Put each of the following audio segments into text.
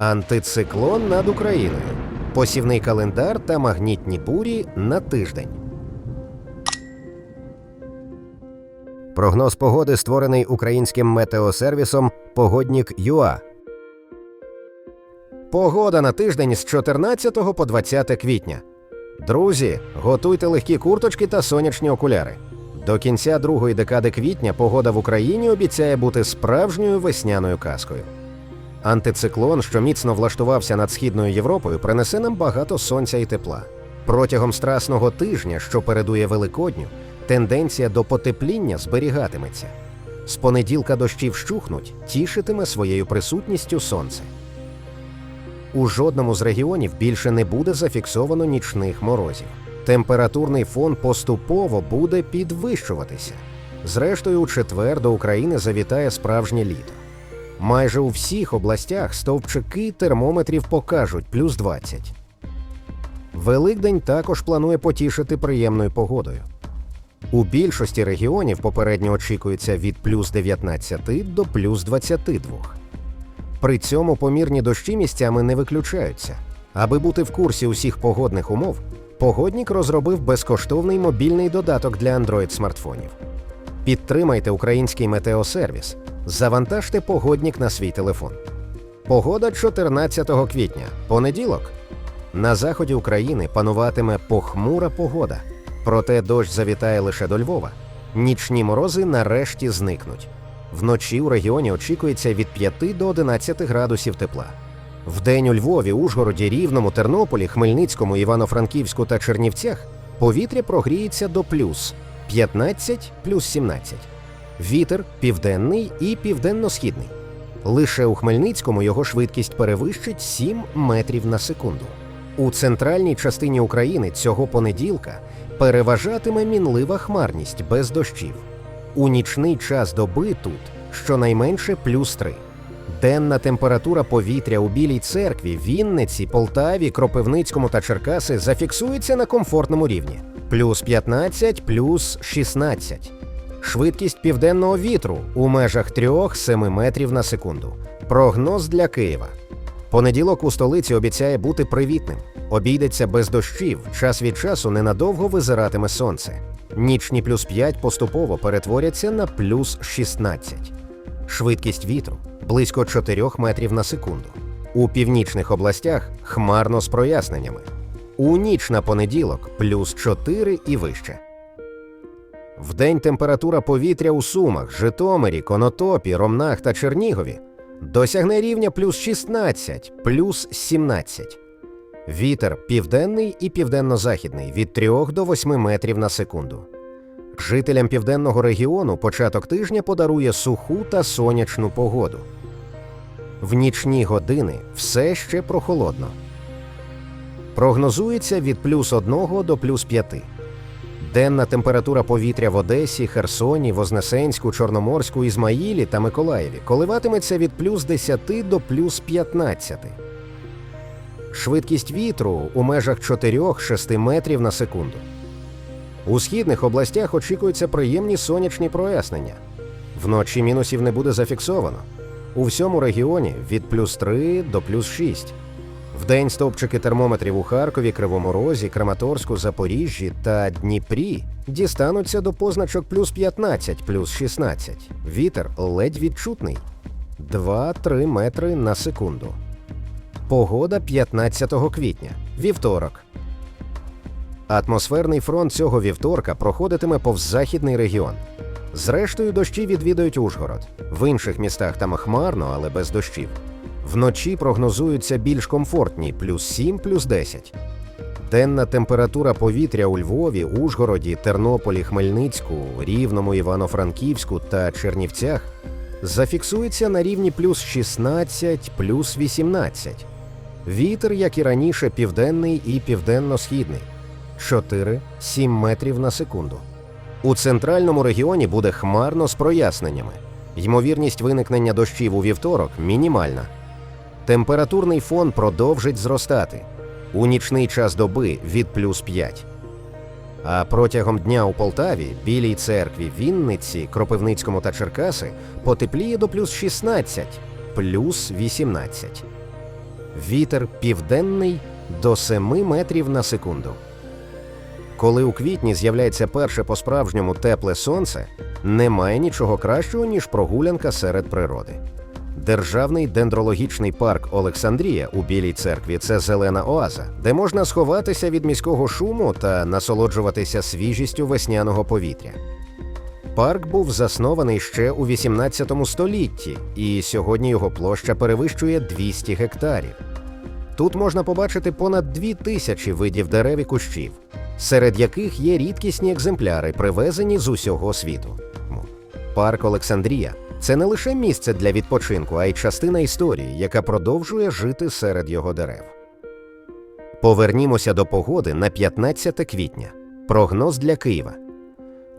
Антициклон над Україною. Посівний календар та магнітні бурі на тиждень. Прогноз погоди створений українським метеосервісом Погоднік ЮА. Погода на тиждень з 14 по 20 квітня. Друзі, готуйте легкі курточки та сонячні окуляри. До кінця другої декади квітня погода в Україні обіцяє бути справжньою весняною казкою. Антициклон, що міцно влаштувався над східною Європою, принесе нам багато сонця і тепла. Протягом страсного тижня, що передує Великодню, тенденція до потепління зберігатиметься. З понеділка дощі вщухнуть, тішитиме своєю присутністю сонце. У жодному з регіонів більше не буде зафіксовано нічних морозів. Температурний фон поступово буде підвищуватися. Зрештою, у четвер до України завітає справжнє літо. Майже у всіх областях стовпчики термометрів покажуть плюс 20. Великдень також планує потішити приємною погодою. У більшості регіонів попередньо очікується від плюс 19 до плюс 22. При цьому помірні дощі місцями не виключаються. Аби бути в курсі усіх погодних умов, погоднік розробив безкоштовний мобільний додаток для Android-смартфонів. Підтримайте український метеосервіс. Завантажте погоднік на свій телефон. Погода 14 квітня, понеділок. На заході України пануватиме похмура погода. Проте дощ завітає лише до Львова. Нічні морози нарешті зникнуть. Вночі у регіоні очікується від 5 до 11 градусів тепла. Вдень у Львові, Ужгороді, Рівному, Тернополі, Хмельницькому, Івано-Франківську та Чернівцях повітря прогріється до плюс 15 плюс 17. Вітер південний і південно-східний. Лише у Хмельницькому його швидкість перевищить 7 метрів на секунду. У центральній частині України цього понеділка переважатиме мінлива хмарність без дощів. У нічний час доби тут щонайменше плюс 3. Денна температура повітря у Білій церкві, Вінниці, Полтаві, Кропивницькому та Черкаси зафіксується на комфортному рівні плюс 15, плюс 16. Швидкість південного вітру у межах 3-7 метрів на секунду. Прогноз для Києва. Понеділок у столиці обіцяє бути привітним. Обійдеться без дощів, час від часу ненадовго визиратиме сонце. Нічні плюс 5 поступово перетворяться на плюс 16. Швидкість вітру близько 4 метрів на секунду. У північних областях хмарно з проясненнями. У ніч на понеділок плюс 4 і вище. Вдень температура повітря у Сумах, Житомирі, Конотопі, Ромнах та Чернігові досягне рівня плюс 16, плюс 17. Вітер південний і південно-західний від 3 до 8 метрів на секунду. Жителям південного регіону початок тижня подарує суху та сонячну погоду. В нічні години все ще прохолодно. Прогнозується від плюс 1 до плюс 5. Денна температура повітря в Одесі, Херсоні, Вознесенську, Чорноморську, Ізмаїлі та Миколаєві коливатиметься від плюс 10 до плюс 15. Швидкість вітру у межах 4-6 метрів на секунду. У східних областях очікуються приємні сонячні прояснення. Вночі мінусів не буде зафіксовано. У всьому регіоні від плюс 3 до плюс 6. Вдень стовпчики термометрів у Харкові, Кривому Розі, Краматорську, Запоріжжі та Дніпрі дістануться до позначок плюс 15, плюс 16. Вітер ледь відчутний 2-3 метри на секунду. Погода 15 квітня, вівторок. Атмосферний фронт цього вівторка проходитиме повз західний регіон. Зрештою, дощі відвідають Ужгород. В інших містах там хмарно, але без дощів. Вночі прогнозуються більш комфортні плюс 7, плюс 10. Денна температура повітря у Львові, Ужгороді, Тернополі, Хмельницьку, Рівному, Івано-Франківську та Чернівцях зафіксується на рівні плюс 16, плюс 18. Вітер, як і раніше, південний і південно-східний 4-7 метрів на секунду. У центральному регіоні буде хмарно з проясненнями. Ймовірність виникнення дощів у вівторок мінімальна. Температурний фон продовжить зростати у нічний час доби від плюс 5. А протягом дня у Полтаві, Білій церкві, Вінниці, Кропивницькому та Черкаси потепліє до плюс 16, плюс 18. Вітер південний до 7 метрів на секунду. Коли у квітні з'являється перше по-справжньому тепле сонце, немає нічого кращого, ніж прогулянка серед природи. Державний дендрологічний парк Олександрія у Білій церкві це зелена оаза, де можна сховатися від міського шуму та насолоджуватися свіжістю весняного повітря. Парк був заснований ще у 18 столітті, і сьогодні його площа перевищує 200 гектарів. Тут можна побачити понад дві тисячі видів дерев і кущів, серед яких є рідкісні екземпляри, привезені з усього світу. Парк Олександрія це не лише місце для відпочинку, а й частина історії, яка продовжує жити серед його дерев. Повернімося до погоди на 15 квітня. Прогноз для Києва.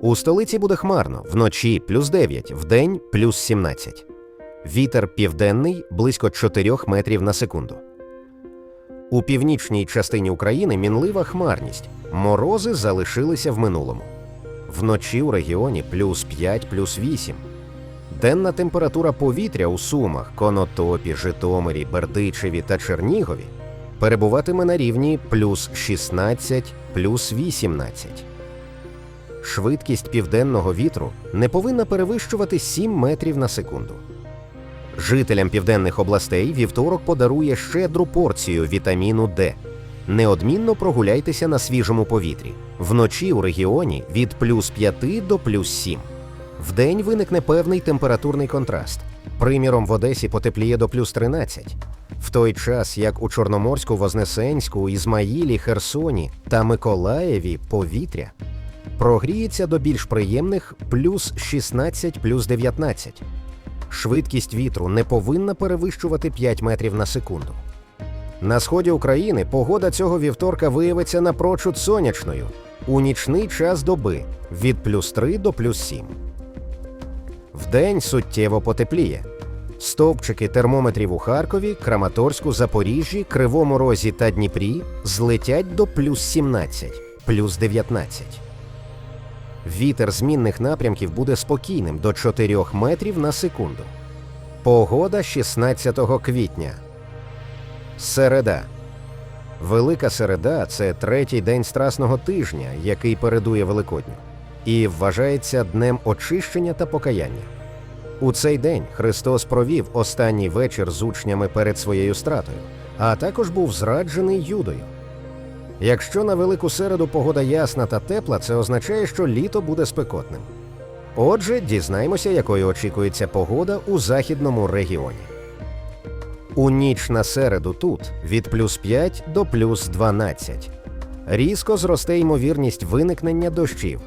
У столиці буде хмарно, вночі плюс 9, вдень плюс 17. Вітер південний близько 4 метрів на секунду. У північній частині України мінлива хмарність. Морози залишилися в минулому. Вночі у регіоні плюс 5, плюс 8. Денна температура повітря у Сумах, Конотопі, Житомирі, Бердичеві та Чернігові перебуватиме на рівні плюс 16, плюс 18. Швидкість південного вітру не повинна перевищувати 7 метрів на секунду. Жителям південних областей вівторок подарує щедру порцію вітаміну Д. Неодмінно прогуляйтеся на свіжому повітрі. Вночі у регіоні від плюс 5 до плюс 7. Вдень виникне певний температурний контраст. Приміром, в Одесі потепліє до плюс 13. В той час, як у Чорноморську, Вознесенську, Ізмаїлі, Херсоні та Миколаєві повітря прогріється до більш приємних плюс 16 плюс 19. Швидкість вітру не повинна перевищувати 5 метрів на секунду. На сході України погода цього вівторка виявиться напрочуд сонячною у нічний час доби від плюс 3 до плюс 7. Вдень суттєво потепліє. Стовпчики термометрів у Харкові, Краматорську, Запоріжжі, Кривому Розі та Дніпрі злетять до плюс 17, плюс 19. Вітер змінних напрямків буде спокійним до 4 метрів на секунду. Погода 16 квітня. Середа. Велика середа це третій день страсного тижня, який передує Великодню, і вважається днем очищення та покаяння. У цей день Христос провів останній вечір з учнями перед своєю стратою, а також був зраджений Юдою. Якщо на велику середу погода ясна та тепла, це означає, що літо буде спекотним. Отже, дізнаємося, якою очікується погода у західному регіоні. У ніч на середу тут від плюс 5 до плюс 12. Різко зросте ймовірність виникнення дощів.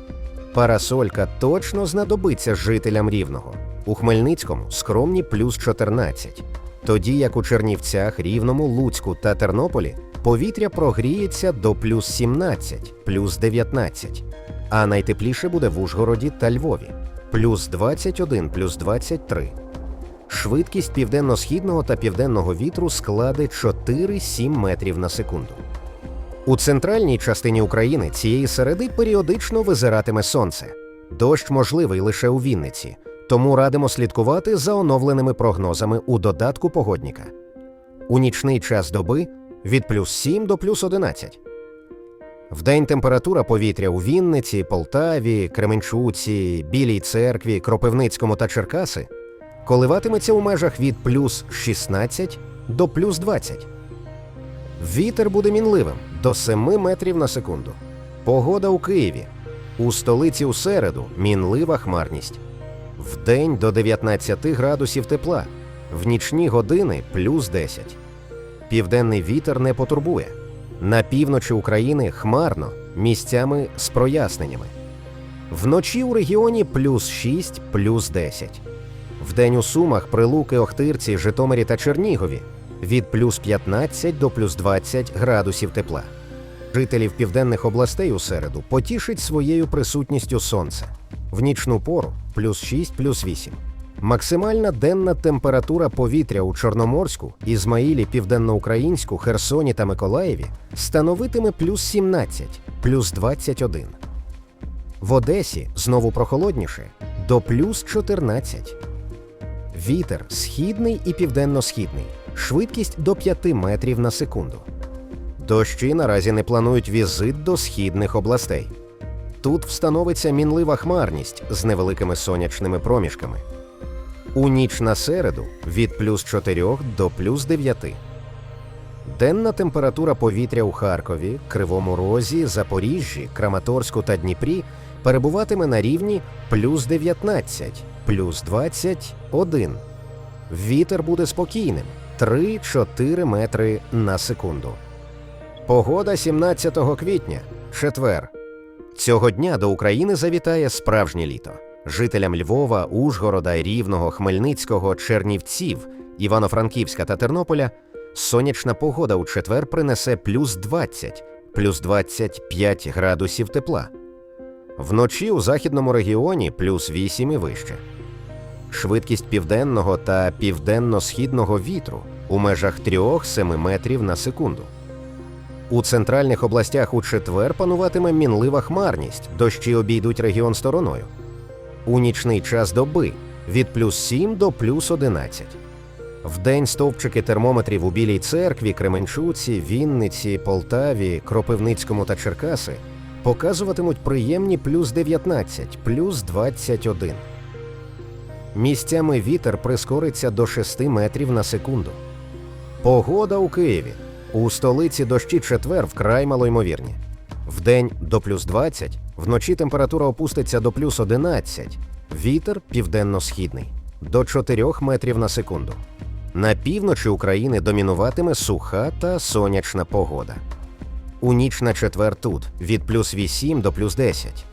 Парасолька точно знадобиться жителям рівного. У Хмельницькому скромні плюс 14. Тоді як у Чернівцях, Рівному, Луцьку та Тернополі повітря прогріється до плюс 17, плюс 19. А найтепліше буде в Ужгороді та Львові плюс 21, плюс 23. Швидкість південно-східного та південного вітру складе 4-7 метрів на секунду. У центральній частині України цієї середи періодично визиратиме сонце. Дощ можливий лише у Вінниці, тому радимо слідкувати за оновленими прогнозами у додатку погодніка. У нічний час доби від плюс 7 до плюс 11. Вдень температура повітря у Вінниці, Полтаві, Кременчуці, Білій церкві, Кропивницькому та Черкаси коливатиметься у межах від плюс 16 до плюс 20. Вітер буде мінливим до 7 метрів на секунду. Погода у Києві. У столиці у середу мінлива хмарність. Вдень до 19 градусів тепла, в нічні години плюс 10. Південний вітер не потурбує. На півночі України хмарно, місцями з проясненнями. Вночі у регіоні плюс 6, плюс 10. Вдень у Сумах, Прилуки, Охтирці, Житомирі та Чернігові від плюс 15 до плюс 20 градусів тепла. Жителів південних областей у середу потішить своєю присутністю сонце. В нічну пору плюс 6, плюс 8. Максимальна денна температура повітря у Чорноморську, Ізмаїлі, Південноукраїнську, Херсоні та Миколаєві становитиме плюс 17, плюс 21. В Одесі знову прохолодніше до плюс 14. Вітер східний і південно-східний швидкість до 5 метрів на секунду. Дощі наразі не планують візит до східних областей. Тут встановиться мінлива хмарність з невеликими сонячними проміжками. У ніч на середу від плюс 4 до плюс 9. Денна температура повітря у Харкові, Кривому Розі, Запоріжжі, Краматорську та Дніпрі перебуватиме на рівні плюс 19, плюс 21. Вітер буде спокійним 3-4 метри на секунду. Погода 17 квітня, четвер. Цього дня до України завітає справжнє літо. Жителям Львова, Ужгорода, Рівного, Хмельницького, Чернівців, Івано-Франківська та Тернополя сонячна погода у четвер принесе плюс 20, плюс 25 градусів тепла. Вночі у західному регіоні плюс 8 і вище. Швидкість південного та південно-східного вітру у межах 3-7 метрів на секунду. У центральних областях у четвер пануватиме мінлива хмарність, дощі обійдуть регіон стороною. У нічний час доби від плюс 7 до плюс 11. Вдень стовпчики термометрів у Білій церкві, Кременчуці, Вінниці, Полтаві, Кропивницькому та Черкаси показуватимуть приємні плюс 19, плюс 21. Місцями вітер прискориться до 6 метрів на секунду. Погода у Києві. У столиці дощі четвер вкрай малоймовірні. Вдень до плюс 20, вночі температура опуститься до плюс 11, вітер південно-східний до 4 метрів на секунду. На півночі України домінуватиме суха та сонячна погода. У ніч на четвер тут від плюс 8 до плюс 10.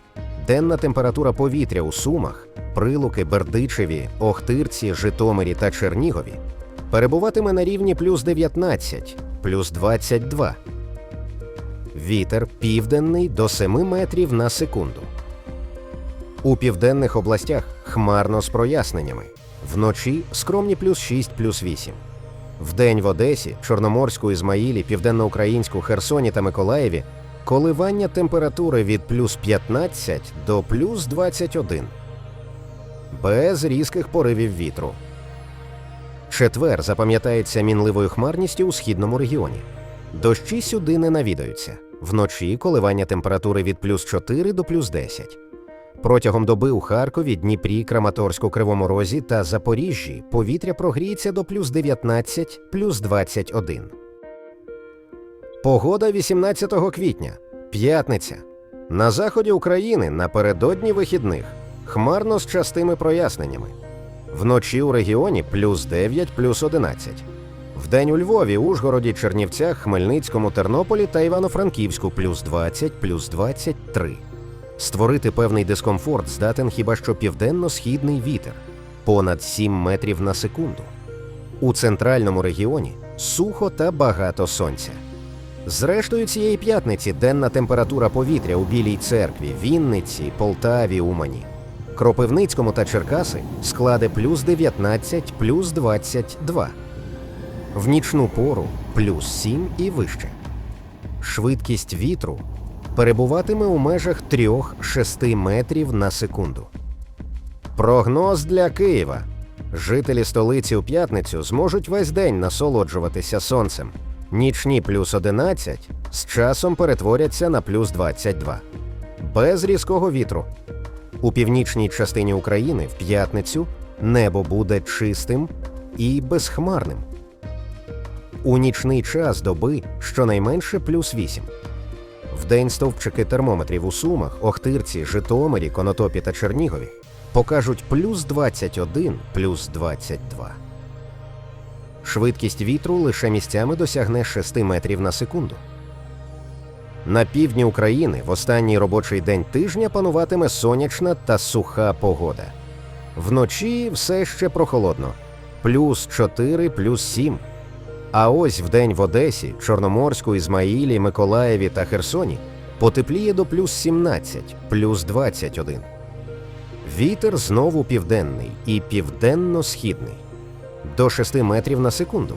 Денна температура повітря у Сумах, Прилуки, Бердичеві, Охтирці, Житомирі та Чернігові перебуватиме на рівні плюс 19, плюс 22. Вітер південний до 7 метрів на секунду. У південних областях хмарно з проясненнями. Вночі скромні плюс 6, плюс 8. Вдень в Одесі, Чорноморську, Ізмаїлі, Південноукраїнську, Херсоні та Миколаєві коливання температури від плюс 15 до плюс 21. Без різких поривів вітру. Четвер запам'ятається мінливою хмарністю у східному регіоні. Дощі сюди не навідаються. Вночі коливання температури від плюс 4 до плюс 10. Протягом доби у Харкові, Дніпрі, Краматорську, Кривому Розі та Запоріжжі повітря прогріється до плюс 19, плюс 21. Погода 18 квітня. П'ятниця. На заході України напередодні вихідних. Хмарно з частими проясненнями. Вночі у регіоні плюс 9, плюс 11. Вдень у Львові, Ужгороді, Чернівцях, Хмельницькому, Тернополі та Івано-Франківську плюс 20, плюс 23. Створити певний дискомфорт здатен хіба що південно-східний вітер понад 7 метрів на секунду. У центральному регіоні сухо та багато сонця. Зрештою, цієї п'ятниці денна температура повітря у Білій церкві, Вінниці, Полтаві, Умані, Кропивницькому та Черкаси складе плюс 19, плюс 22. В нічну пору плюс 7 і вище. Швидкість вітру перебуватиме у межах 3-6 метрів на секунду. Прогноз для Києва. Жителі столиці у п'ятницю зможуть весь день насолоджуватися сонцем. Нічні плюс 11 з часом перетворяться на плюс 22. Без різкого вітру. У північній частині України в п'ятницю небо буде чистим і безхмарним. У нічний час доби щонайменше плюс 8. Вдень стовпчики термометрів у Сумах, Охтирці, Житомирі, Конотопі та Чернігові покажуть плюс 21, плюс 22. Швидкість вітру лише місцями досягне 6 метрів на секунду. На півдні України в останній робочий день тижня пануватиме сонячна та суха погода. Вночі все ще прохолодно плюс 4, плюс 7. А ось вдень в Одесі, Чорноморську, Ізмаїлі, Миколаєві та Херсоні потепліє до плюс 17, плюс 21. Вітер знову південний і південно-східний до 6 метрів на секунду.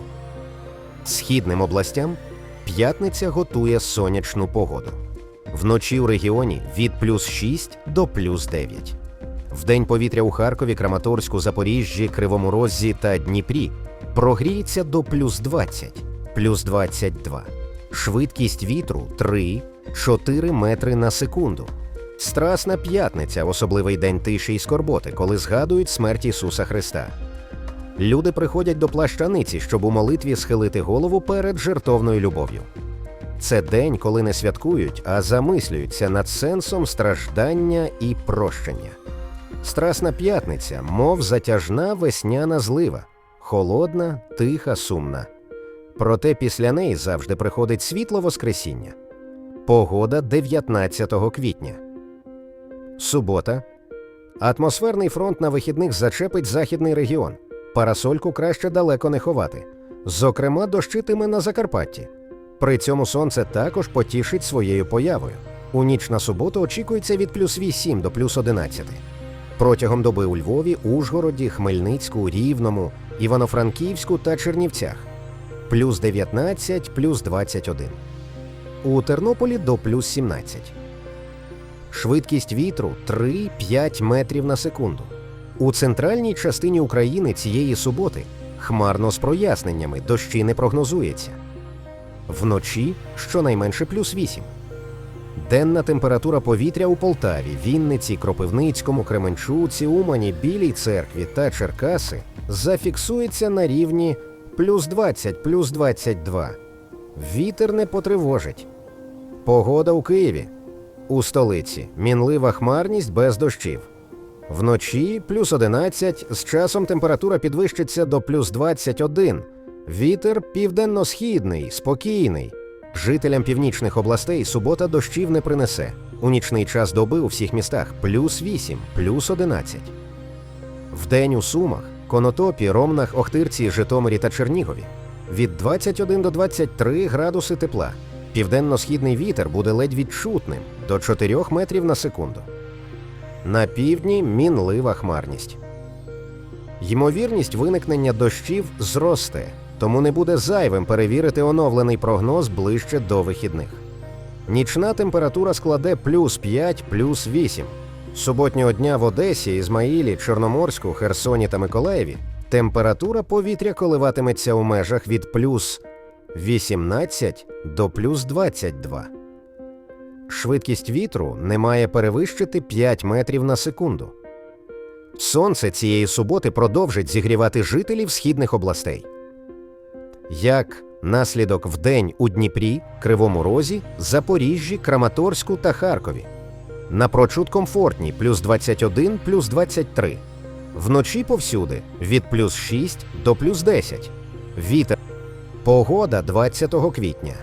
Східним областям п'ятниця готує сонячну погоду. Вночі у регіоні від плюс 6 до плюс 9. Вдень повітря у Харкові, Краматорську, Запоріжжі, Кривому Розі та Дніпрі прогріється до плюс 20, плюс 22. Швидкість вітру 3-4 метри на секунду. Страсна п'ятниця, особливий день тиші й скорботи, коли згадують смерть Ісуса Христа. Люди приходять до плащаниці, щоб у молитві схилити голову перед жертовною любов'ю. Це день, коли не святкують, а замислюються над сенсом страждання і прощення. Страсна п'ятниця, мов затяжна весняна злива, холодна, тиха, сумна. Проте після неї завжди приходить світло Воскресіння. Погода 19 квітня. Субота. Атмосферний фронт на вихідних зачепить західний регіон. Парасольку краще далеко не ховати. Зокрема, дощитиме на Закарпатті. При цьому сонце також потішить своєю появою. У ніч на суботу очікується від плюс 8 до плюс 11. Протягом доби у Львові, Ужгороді, Хмельницьку, Рівному, Івано-Франківську та Чернівцях плюс 19, плюс 21. У Тернополі до плюс 17. Швидкість вітру 3-5 метрів на секунду. У центральній частині України цієї суботи хмарно з проясненнями дощі не прогнозується. Вночі щонайменше плюс 8. Денна температура повітря у Полтаві, Вінниці, Кропивницькому, Кременчуці, Умані, Білій церкві та Черкаси зафіксується на рівні плюс 20, плюс 22. Вітер не потривожить. Погода у Києві. У столиці мінлива хмарність без дощів. Вночі плюс 11, з часом температура підвищиться до плюс 21. Вітер південно-східний, спокійний. Жителям північних областей субота дощів не принесе. У нічний час доби у всіх містах плюс 8, плюс 11. Вдень у Сумах, Конотопі, Ромнах, Охтирці, Житомирі та Чернігові від 21 до 23 градуси тепла. Південно-східний вітер буде ледь відчутним до 4 метрів на секунду. На півдні мінлива хмарність. Ймовірність виникнення дощів зросте, тому не буде зайвим перевірити оновлений прогноз ближче до вихідних. Нічна температура складе плюс 5, плюс 8. Суботнього дня в Одесі, Ізмаїлі, Чорноморську, Херсоні та Миколаєві температура повітря коливатиметься у межах від плюс 18 до плюс 22. Швидкість вітру не має перевищити 5 метрів на секунду. Сонце цієї суботи продовжить зігрівати жителів східних областей. Як наслідок вдень у Дніпрі, Кривому Розі, Запоріжжі, Краматорську та Харкові. Напрочуд комфортні плюс 21, плюс 23. Вночі повсюди від плюс 6 до плюс 10. Вітер. Погода 20 квітня.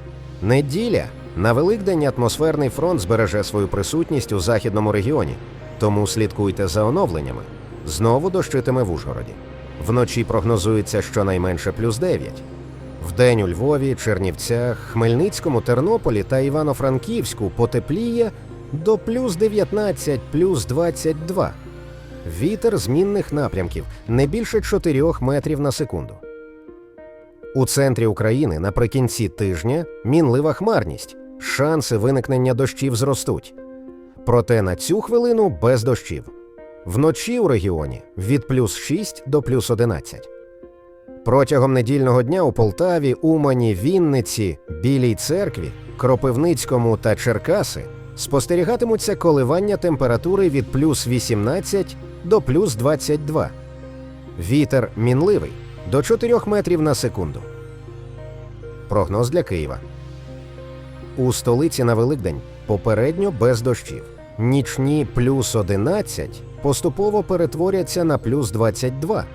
Неділя. На Великдень атмосферний фронт збереже свою присутність у західному регіоні, тому слідкуйте за оновленнями. Знову дощитиме в Ужгороді. Вночі прогнозується щонайменше плюс 9. Вдень у Львові, Чернівцях, Хмельницькому, Тернополі та Івано-Франківську потепліє до плюс 19, плюс 22. Вітер змінних напрямків не більше 4 метрів на секунду. У центрі України наприкінці тижня мінлива хмарність, шанси виникнення дощів зростуть. Проте на цю хвилину без дощів. Вночі у регіоні від плюс 6 до плюс 11. Протягом недільного дня у Полтаві, Умані, Вінниці, Білій церкві, Кропивницькому та Черкаси спостерігатимуться коливання температури від плюс 18 до плюс 22. Вітер мінливий до 4 метрів на секунду. Прогноз для Києва. У столиці на Великдень попередньо без дощів. Нічні плюс 11 поступово перетворяться на плюс 22.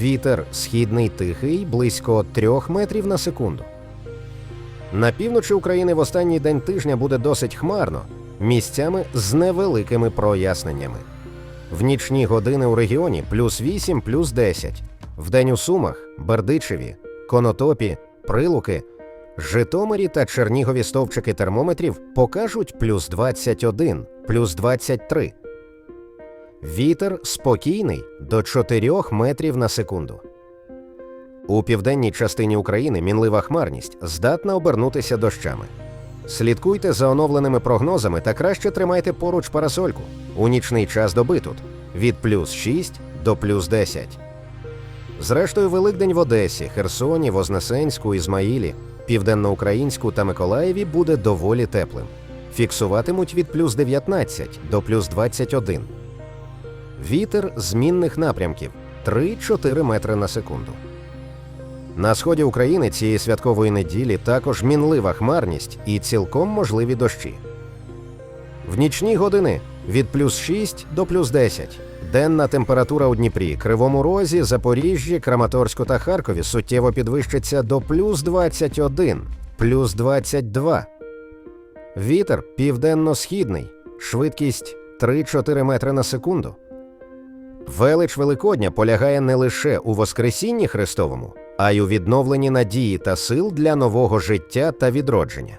Вітер східний тихий близько 3 метрів на секунду. На півночі України в останній день тижня буде досить хмарно, місцями з невеликими проясненнями. В нічні години у регіоні плюс 8, плюс 10. Вдень у Сумах, Бердичеві, Конотопі, Прилуки, Житомирі та Чернігові стовпчики термометрів покажуть плюс 21, плюс 23. Вітер спокійний до 4 метрів на секунду. У південній частині України мінлива хмарність здатна обернутися дощами. Слідкуйте за оновленими прогнозами та краще тримайте поруч парасольку у нічний час доби тут від плюс 6 до плюс 10. Зрештою, Великдень в Одесі, Херсоні, Вознесенську, Ізмаїлі, Південноукраїнську та Миколаєві буде доволі теплим. Фіксуватимуть від плюс 19 до плюс 21. Вітер змінних напрямків 3-4 метри на секунду. На сході України цієї святкової неділі також мінлива хмарність і цілком можливі дощі. В нічні години від плюс 6 до плюс 10. Денна температура у Дніпрі, Кривому Розі, Запоріжжі, Краматорську та Харкові суттєво підвищиться до плюс 21, плюс 22. Вітер південно-східний, швидкість 3-4 метри на секунду. Велич Великодня полягає не лише у Воскресінні Христовому, а й у відновленні надії та сил для нового життя та відродження.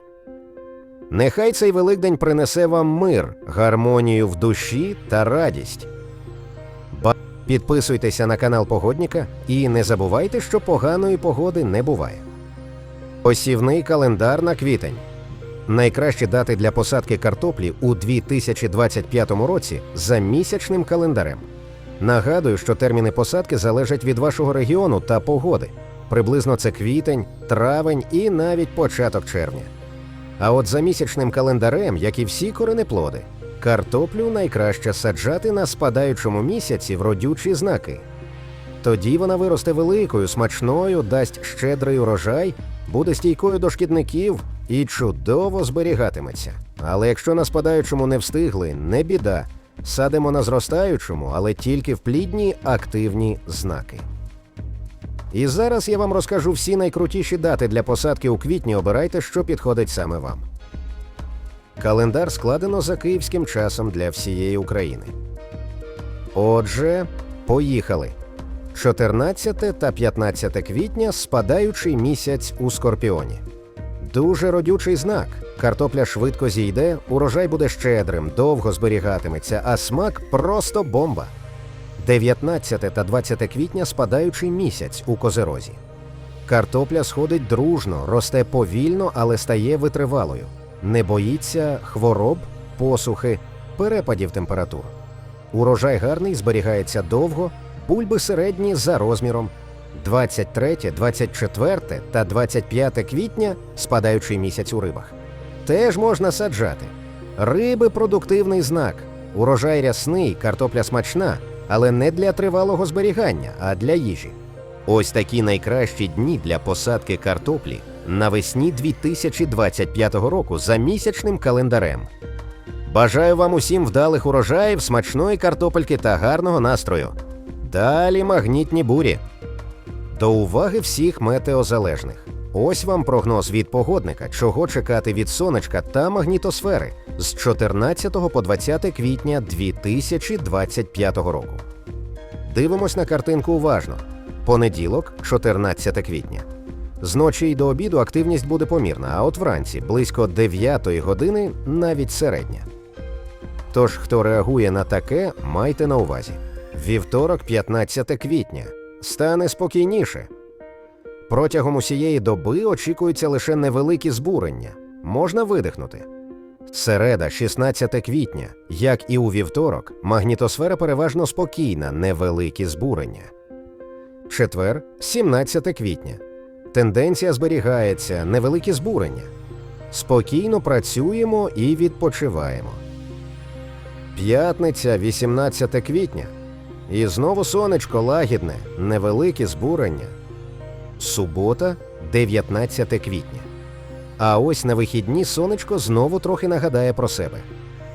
Нехай цей Великдень принесе вам мир, гармонію в душі та радість. Підписуйтеся на канал Погодніка і не забувайте, що поганої погоди не буває. Посівний календар на квітень. Найкращі дати для посадки картоплі у 2025 році за місячним календарем. Нагадую, що терміни посадки залежать від вашого регіону та погоди. Приблизно це квітень, травень і навіть початок червня. А от за місячним календарем, як і всі коренеплоди, картоплю найкраще саджати на спадаючому місяці в родючі знаки. Тоді вона виросте великою, смачною, дасть щедрий урожай, буде стійкою до шкідників і чудово зберігатиметься. Але якщо на спадаючому не встигли, не біда. Садимо на зростаючому, але тільки в плідні активні знаки. І зараз я вам розкажу всі найкрутіші дати для посадки у квітні. Обирайте, що підходить саме вам. Календар складено за київським часом для всієї України. Отже, поїхали. 14 та 15 квітня спадаючий місяць у Скорпіоні. Дуже родючий знак. Картопля швидко зійде, урожай буде щедрим, довго зберігатиметься, а смак просто бомба. 19 та 20 квітня спадаючий місяць у козерозі. Картопля сходить дружно, росте повільно, але стає витривалою. Не боїться хвороб, посухи, перепадів температур. Урожай гарний зберігається довго, бульби середні за розміром. 23, 24 та 25 квітня спадаючий місяць у рибах. Теж можна саджати. Риби продуктивний знак. Урожай рясний, картопля смачна, але не для тривалого зберігання, а для їжі. Ось такі найкращі дні для посадки картоплі навесні 2025 року за місячним календарем. Бажаю вам усім вдалих урожаїв, смачної картопельки та гарного настрою. Далі магнітні бурі. До уваги всіх метеозалежних. Ось вам прогноз від погодника, чого чекати від сонечка та магнітосфери з 14 по 20 квітня 2025 року. Дивимось на картинку уважно. Понеділок, 14 квітня. Зночі й до обіду активність буде помірна, а от вранці близько 9 години навіть середня. Тож, хто реагує на таке, майте на увазі. Вівторок, 15 квітня. Стане спокійніше. Протягом усієї доби очікуються лише невеликі збурення. Можна видихнути. Середа, 16 квітня, як і у вівторок, магнітосфера переважно спокійна, невеликі збурення. Четвер, 17 квітня. Тенденція зберігається, невеликі збурення. Спокійно працюємо і відпочиваємо. П'ятниця, 18 квітня. І знову сонечко лагідне, невеликі збурення. Субота, 19 квітня. А ось на вихідні сонечко знову трохи нагадає про себе.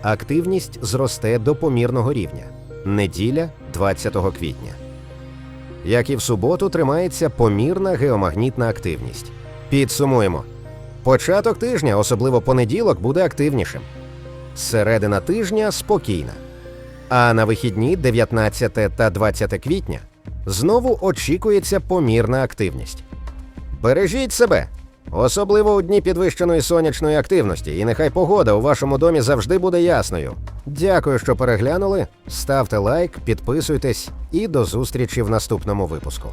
Активність зросте до помірного рівня. Неділя 20 квітня. Як і в суботу, тримається помірна геомагнітна активність. Підсумуємо: початок тижня, особливо понеділок, буде активнішим. Середина тижня спокійна. А на вихідні 19 та 20 квітня знову очікується помірна активність. Бережіть себе, особливо у дні підвищеної сонячної активності, і нехай погода у вашому домі завжди буде ясною. Дякую, що переглянули. Ставте лайк, підписуйтесь і до зустрічі в наступному випуску.